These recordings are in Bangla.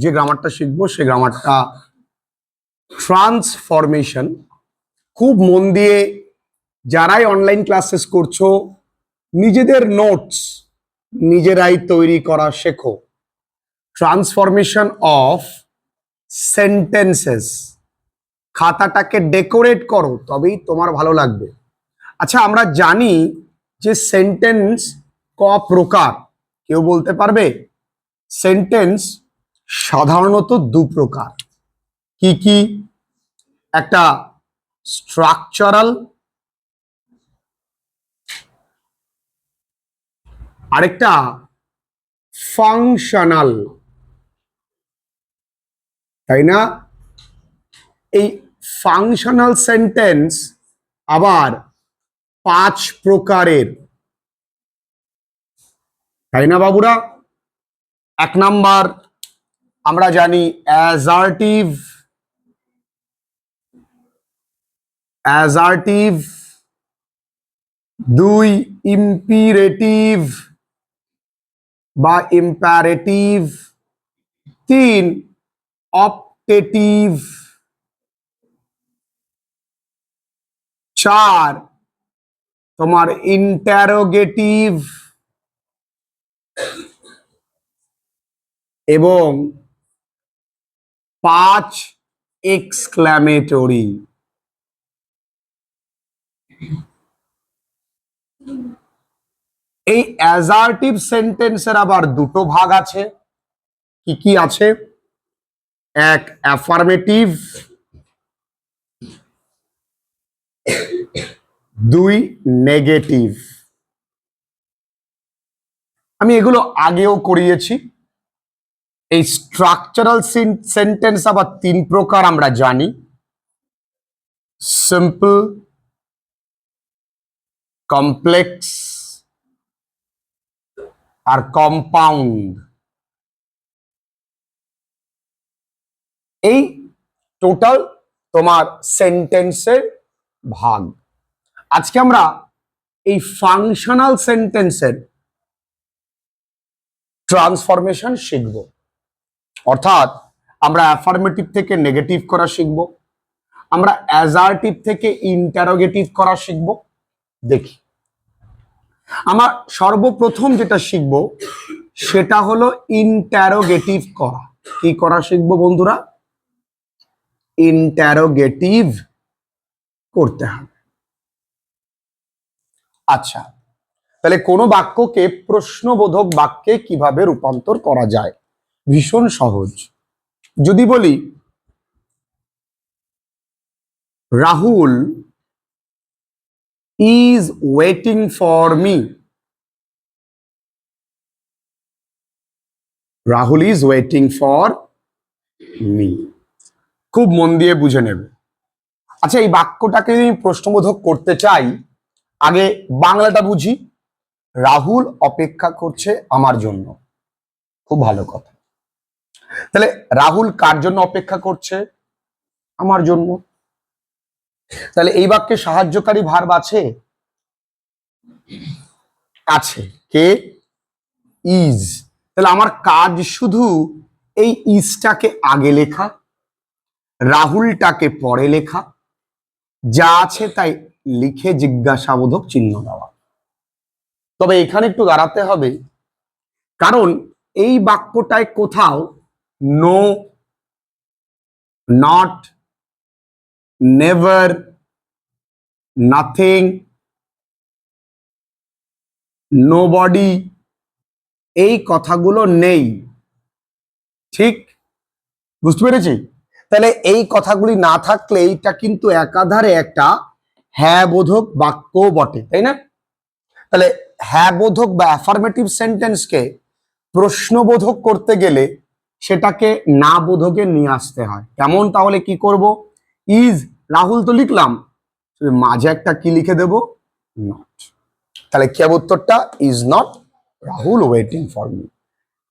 যে গ্রামারটা শিখব, সে গ্রামারটা ট্রান্সফরমেশন খুব মন দিয়ে যারাই অনলাইন ক্লাসেস করছ, নিজেদের নোটস নিজেরাই তৈরি করা শেখো। ট্রান্সফরমেশন অফ সেন্টেন্সেস খাতাটাকে ডেকোরেট করো, তবেই তোমার ভালো লাগবে। আচ্ছা আমরা জানি যে সেন্টেন্স ক প্রকার। কেউ বলতে পারবে? সেন্টেন্স সাধারণত দু প্রকার। কি কি? একটা স্ট্রাকচারাল আরেকটা ফাংশনাল তাই না? এই ফাংশনাল সেন্টেন্স আবার পাঁচ প্রকারের। তাই না বাবুরা? এক নাম্বার আমরা জানি অ্যাজার্টিভ অ্যাজার্টিভ দুই ইম্পিরেটিভ বা ইম্প্যারেটিভ তিন অপটেটিভ চার তোমার ইন্টারোগেটিভ এবং পাঁচ এক্সক্লামেটরি এই অ্যাজার্টিভ সেন্টেন্সের আবার দুটো ভাগ আছে। কি কি আছে? এক অ্যাফার্মেটিভ দুই নেগেটিভ আমি এগুলো আগেও করিয়েছি। এই স্ট্রাকচারাল সেন্টেন্স আবার তিন প্রকার আমরা জানি। সিম্পল কমপ্লেক্স আর কম্পাউন্ড এই টোটাল তোমার সেন্টেন্সের ভাগ। আজকে আমরা এই ফাংশনাল সেন্টেন্সের ট্রান্সফরমেশন শিখব। অর্থাৎ আমরা অ্যাফার্মেটিভ থেকে নেগেটিভ করা শিখব, আমরা অ্যাজার্টিভ থেকে ইন্টারোগেটিভ করা শিখব। দেখি, আমার সর্বপ্রথম যেটা শিখব, সেটা হলো ইন্টারোগেটিভ করা। কি করা শিখব বন্ধুরা? ইন্টারোগেটিভ করতে হবে। আচ্ছা তাহলে কোনো বাক্যকে প্রশ্নবোধক বাক্যে কীভাবে রূপান্তর করা যায়? ভীষণ সহজ। যদি বলি, Rahul is waiting for me Rahul is waiting for me খুব মন দিয়ে বুঝে নেবে। আচ্ছা এই বাক্যটাকে যদি প্রশ্নবোধক করতে চাই, আগে বাংলাটা বুঝি। রাহুল অপেক্ষা করছে আমার জন্য। খুব ভালো কথা। তাহলে রাহুল কার জন্য অপেক্ষা করছে? আমার জন্য। তাহলে এই বাক্যে সাহায্যকারী ভার্ব আছে? আছে। কে? ইজ তাহলে আমার কাজ শুধু এই ইজটাকে আগে লেখা, রাহুলটাকে পরে লেখা, যা আছে তাই লিখে জিজ্ঞাসাবোধক চিহ্ন দেওয়া। তবে এখানে একটু দাঁড়াতে হবে, কারণ এই বাক্যটায় কোথাও not never nothing nobody এই কথাগুলো নেই। ঠিক? বুঝতে পেরেছি? তাহলে এই কথাগুলি না থাকলে এইটা কিন্তু একাধারে একটা হ্যাঁ বোধক বাক্য বটে, তাই না? তাহলে হ্যাঁ বোধক বা অ্যাফার্মেটিভ সেন্টেন্সকে প্রশ্নবোধক করতে গেলে সেটাকে না বোধকে নিয়ে আসতে হয়। কেমন? তাহলে কি করব? ইজ রাহুল তো লিখলাম। মাঝে একটা কি লিখে দেব? নট তাহলে কি উত্তরটা? Is not Rahul waiting for me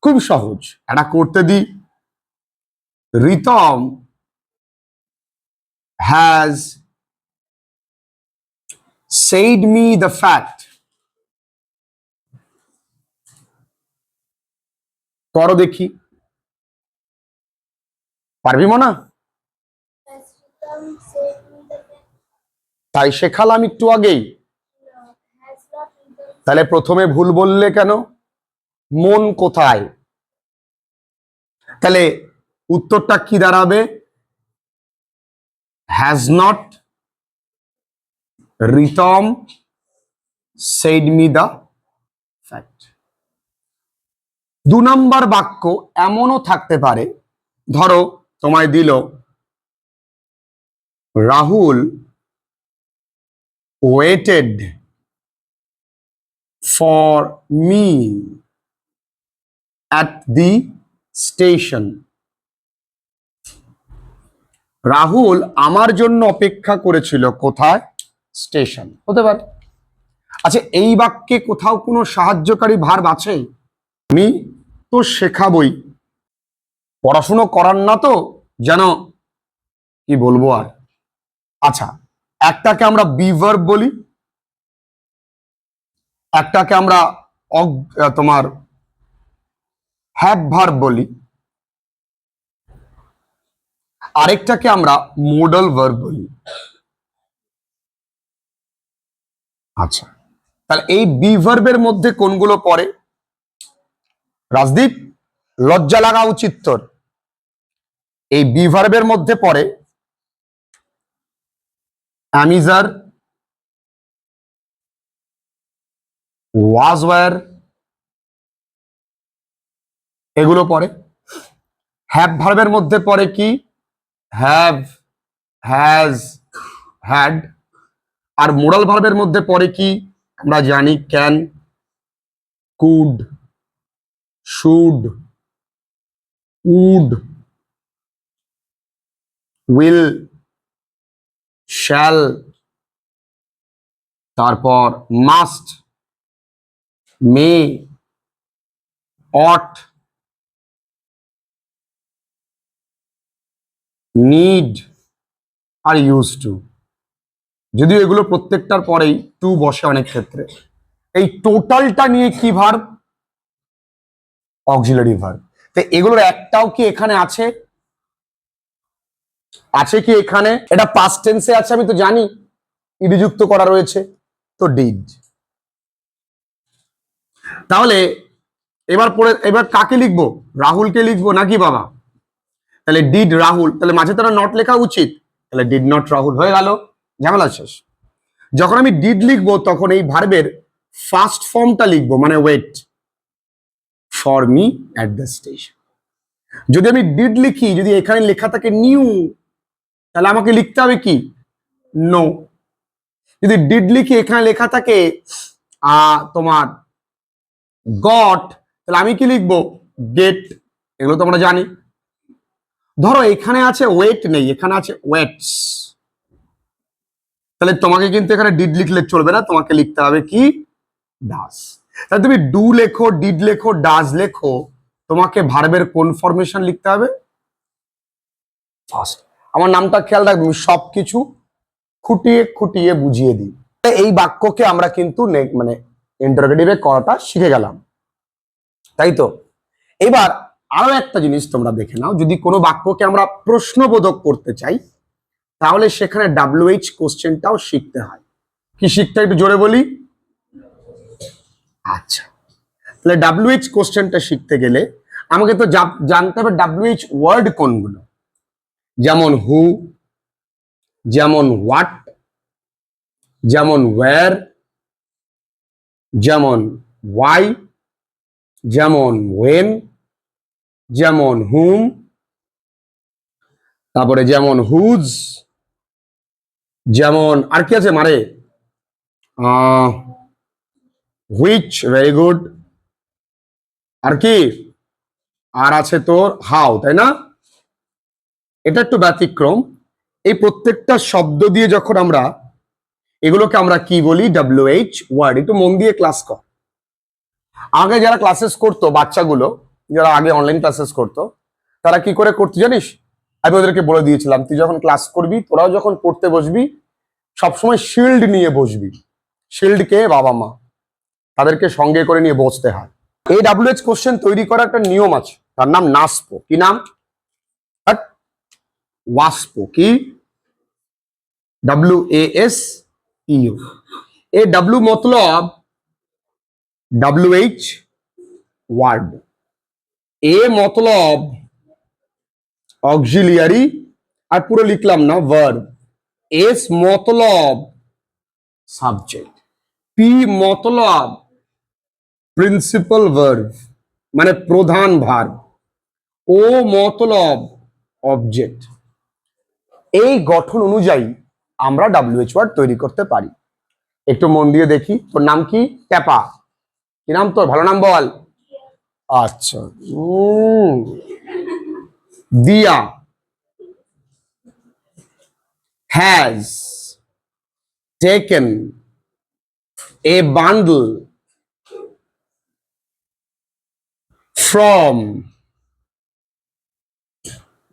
খুব সহজ। এটা করতে দিই Ritam has said me the fact করো দেখি। পারবি মনা. তাই শেখালাম একটু আগেই। তাহলে প্রথমে ভুল বললে কেন? মন কোথায়? তাহলে উত্তরটা কি দাঁড়াবে? Has not Ritam said me the fact দু নম্বর বাক্য এমনও থাকতে পারে, ধরো তোমায় দিল। Rahul waited for me at the station Rahul আমার জন্য অপেক্ষা করেছিল কোথায়? স্টেশন হতে পারে। আচ্ছা এই বাক্যে কোথাও কোনো সাহায্যকারী ভার্ব আছে? আমি তো শেখাবই। পড়াশুনো করার না তো যেন, কি বলব আর? আচ্ছা একটাকে আমরা বিভার বলি, একটাকে আমরা তোমার হ্যাভ বলি, আরেকটাকে আমরা মোডাল ভার্ব বলি। আচ্ছা তাহলে এই বি ভার্বের মধ্যে কোনগুলো পড়ে? রাজদীপ, লজ্জা লাগা উচিত তোর। এই বি ভার্বের মধ্যে পড়ে অ্যামিজার ওয়াজ ওয়ার এগুলো পড়ে। হ্যাভ ভার্বের মধ্যে পড়ে কি? Have, has, had. R modal ভার্বের মধ্যে পড়ে কি? আমরা জানি can, could, should, would. Will, shall, তারপর মাস্ট, মে, অট, নিড, আর ইউজ টু। যদিও এগুলো প্রত্যেকটার পরেই টু বসে অনেক ক্ষেত্রে। এই টোটালটা নিয়ে কি ভার্ব? Auxiliary verb. তো এগুলোর একটাও কি এখানে আছে? আছে কি এখানে? এটা পাস্ট টেন্সে আছে, আমি তো জানি। ইডিযুক্ত করা রয়েছে, তো ডিড তাহলে এবার পড়ে, এবার কাকে লিখব? রাহুলকে লিখব নাকি বাবা? তাহলে ডিড রাহুল, তাহলে মাঝে তারা নট লেখা উচিত। তাহলে ডিড নট রাহুল হয়ে গেল, ঝামেলা শেষ। যখন আমি ডিড লিখব, তখন এই ভার্বের ফার্স্ট ফর্মটা লিখব মানে wait for me at the station যদি আমি ডিড লিখি, যদি এখানে লেখা থাকে নিউ তাহলে আমাকে লিখতে হবে কি? নো যদি ডিড লিখি, এখানে লেখা থাকে তোমার গট তাহলে আমি কি লিখব? গেট এগুলো তো আমরা জানি। ধরো এখানে আছে ওয়েট নেই, এখানে আছে ওয়েটস তাহলে তোমাকে কিন্তু এখানে ডিড লিখলে চলবে না, তোমাকে লিখতে হবে কি? ডাস তাহলে তুমি ডু লেখো ডিড লেখো ডাস লেখো, তোমাকে ভার্বের কোন ফরমেশন লিখতে হবে? ফার্স্ট আমার নামটা খেয়াল রাখবে, আমি সবকিছু খুঁটিয়ে খুঁটিয়ে বুঝিয়ে দিই। এই বাক্যকে আমরা কিন্তু মানে ইন্টারোগেটিভে করাটা শিখে গেলাম। তাই তো? এবার আরও একটা জিনিস তোমরা দেখে নাও, যদি কোনো বাক্যকে আমরা প্রশ্নবোধক করতে চাই, তাহলে সেখানে ডাব্লিউএইচ কোশ্চেনটাও শিখতে হয়। কি শিখতে একটু জোরে বলি? আচ্ছা তাহলে ডাব্লিউএইচ কোশ্চেনটা শিখতে গেলে আমাকে তো জানতে হবে ডাব্লিউএইচ ওয়ার্ড কোনগুলো। যেমন হু যেমন হোয়াট যেমন ওয়্যার যেমন ওয়াই যেমন ওয়েন যেমন হুম তারপরে যেমন হুজ যেমন আর কি আছে মারে? হুইচ ভেরি গুড আর কি? আর আছে তোর হাউ তাই না? এটা একটু ব্যতিক্রম। এই প্রত্যেকটা শব্দ দিয়ে যখন আমরা এগুলোকে আমরা কি বলি? ডাব্লিউ এইচ ওয়ার্ড একটু মন দিয়ে ক্লাস কর। আগে যারা ক্লাসেস করতো, বাচ্চাগুলো, যারা আগে অনলাইন ক্লাসেস করতো, তারা কি করে করতো জানিস? আমি ওদেরকে বলে দিয়েছিলাম, তুই যখন ক্লাস করবি, তোরাও যখন পড়তে বসবি, সবসময় শিল্ড নিয়ে বসবি। শিল্ড কে বাবা মা? তাদেরকে সঙ্গে করে নিয়ে বসতে হয়। এই ডাব্লিউএইচ কোশ্চেন তৈরি করার একটা নিয়ম আছে, তার নাম নাসপো কি নাম? ওয়াস্প কি W A S U A W Matlab W H word A মতলব অক্সিলিয়ারি আর পুরো লিখলাম না ভার্ব এস মতলব সাবজেক্ট পি মতলব প্রিন্সিপাল ভার্ব মানে প্রধান ভার ও মতলব অবজেক্ট এই গঠন অনুযায়ী আমরা ডাব্লিউএইচ ওয়ার্ড তৈরি করতে পারি। একটু মন দিয়ে দেখি। তোর নাম কি? ট্যাপা কি নাম তোর? ভালো নাম বল। আচ্ছা। Diya. Has a bundle from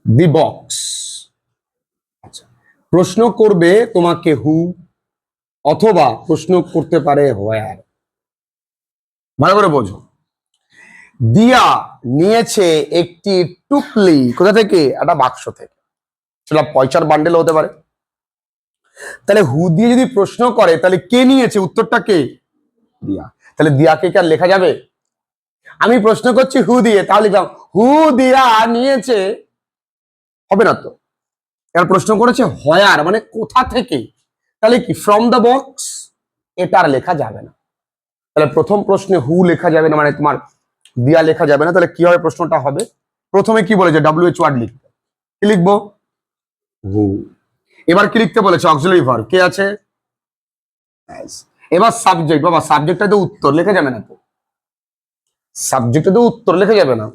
the box. আচ্ছা প্রশ্ন করবে তোমাকে হু অথবা প্রশ্ন করতে পারে হোয়ার ভালো করে বোঝো। দিয়া নিয়েছে একটি টুকলি কোথা থেকে? একটা বাক্স থেকে। সেটা পয়সার বান্ডেল হতে পারে। তাহলে হু দিয়ে যদি প্রশ্ন করে, তাহলে কে নিয়েছে? উত্তরটা কে? দিয়া। তাহলে দিয়াকে কি আর লেখা যাবে? আমি প্রশ্ন করছি হু দিয়ে, তাহলে হু দিয়া নিয়েছে, হবে না তো। এবার প্রশ্ন করেছে? হয়ার মানে কোথা থেকে তাহলে কি ফ্রম দ্য বক্স এটা আর লেখা যাবে না। তাহলে প্রথম প্রশ্নে হু লেখা যাবে না মানে তোমার দিয়া লেখা যাবে না, তাহলে কি হবে প্রশ্নটা হবে? প্রথমে কি বলেছে? ডাব্লিউএইচ ওয়ার্ড লিখতে কি লিখব? হু এবার কি লিখতে বলেছে? অক্সিলারি ভার্ব কে আছে. এবার সাবজেক্ট বাবা সাবজেক্টটা তো উত্তর লেখা যাবে না তো। সাবজেক্টে তো উত্তর লেখা যাবে না।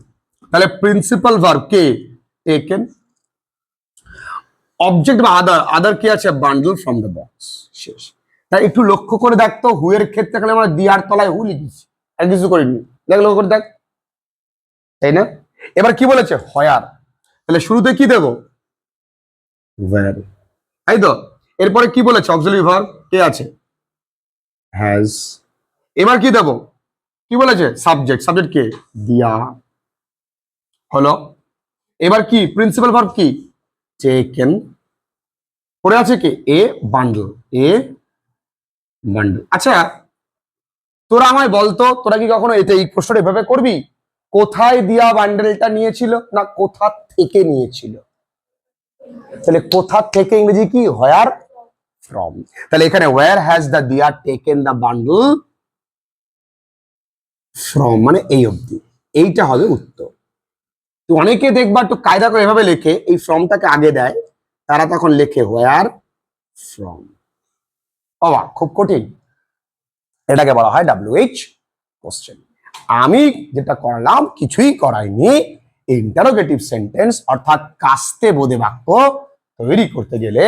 তাহলে প্রিন্সিপাল ভার্ব কে? টেকেন অবজেক্ট বা আদার আদার কি আছে? বান্ডল ফ্রম দ্য বক্স শেষ। তাই একটু লক্ষ্য করে দেখতো হুয়ের ক্ষেত্রে খালি আমরা দিয়ার তলায় হু লিখেছি। আর কিছু করিনি। দেখ, লক্ষ্য করে দেখ। তাই না? এবার কি বলেছে? হয়ার তাহলে শুরুতে কি দেবো? ওয়্যার তাই তো? এরপরে কি বলেছে? অক্সিলারি ভার্ব কে আছে? হ্যাজ এবার কি দেব? কি বলেছে? সাবজেক্ট সাবজেক্ট কে? দিয়া হলো। এবার কি? প্রিন্সিপাল ভার্ব কি? টেকেন পরে আছে কি? A bundle a bundle. আচ্ছা তোরা আমায় বলতো, তোরা কি কখনো এটা এই প্রশ্নটা এভাবে করবি? কোথায় দিয়া বান্ডেলটা নিয়েছিল না কোথা থেকে নিয়েছিল? তাহলে কোথা থেকে ইংরেজি কি? হোয়ার ফ্রম তাহলে এখানে where has the Diya taken the bundle from মানে এই অবধি। এইটা হবে উত্তর। তো অনেকে দেখবা একটু কায়দা করে এভাবে লেখে, এই ফ্রমটাকে আগে দেয়। তারা তখন লেখে হোয়ার ফ্রম বাবা খুব কঠিন। এটাকে বলা হয় ডাব্লিউ এইচ কোশ্চেন আমি যেটা করলাম, কিছুই করাইনি। ইন্টারোগেটিভ সেন্টেন্স অর্থাৎ কাস্তে বোধে বাক্য তৈরি করতে গেলে